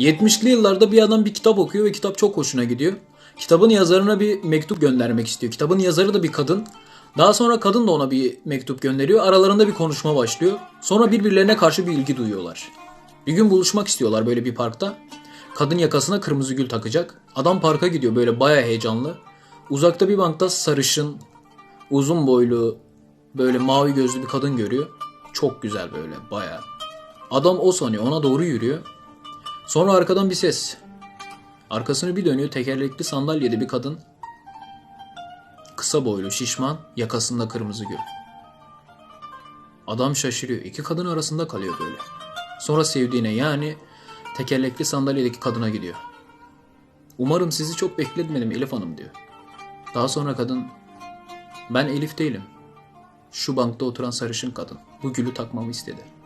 70'li yıllarda bir adam bir kitap okuyor ve kitap çok hoşuna gidiyor. Kitabın yazarına bir mektup göndermek istiyor. Kitabın yazarı da bir kadın. Daha sonra kadın da ona bir mektup gönderiyor. Aralarında bir konuşma başlıyor. Sonra birbirlerine karşı bir ilgi duyuyorlar. Bir gün buluşmak istiyorlar böyle bir parkta. Kadın yakasına kırmızı gül takacak. Adam parka gidiyor böyle baya heyecanlı. Uzakta bir bankta sarışın, uzun boylu, böyle mavi gözlü bir kadın görüyor. Çok güzel böyle baya. Adam o sanıyor ona doğru yürüyor. Sonra arkadan bir ses. Arkasını bir dönüyor tekerlekli sandalyede bir kadın. Kısa boylu, şişman, yakasında kırmızı gül. Adam şaşırıyor. İki kadın arasında kalıyor böyle. Sonra sevdiğine yani tekerlekli sandalyedeki kadına gidiyor. Umarım sizi çok bekletmedim Elif Hanım diyor. Daha sonra kadın ben Elif değilim. Şu bankta oturan sarışın kadın. Bu gülü takmamı istedi.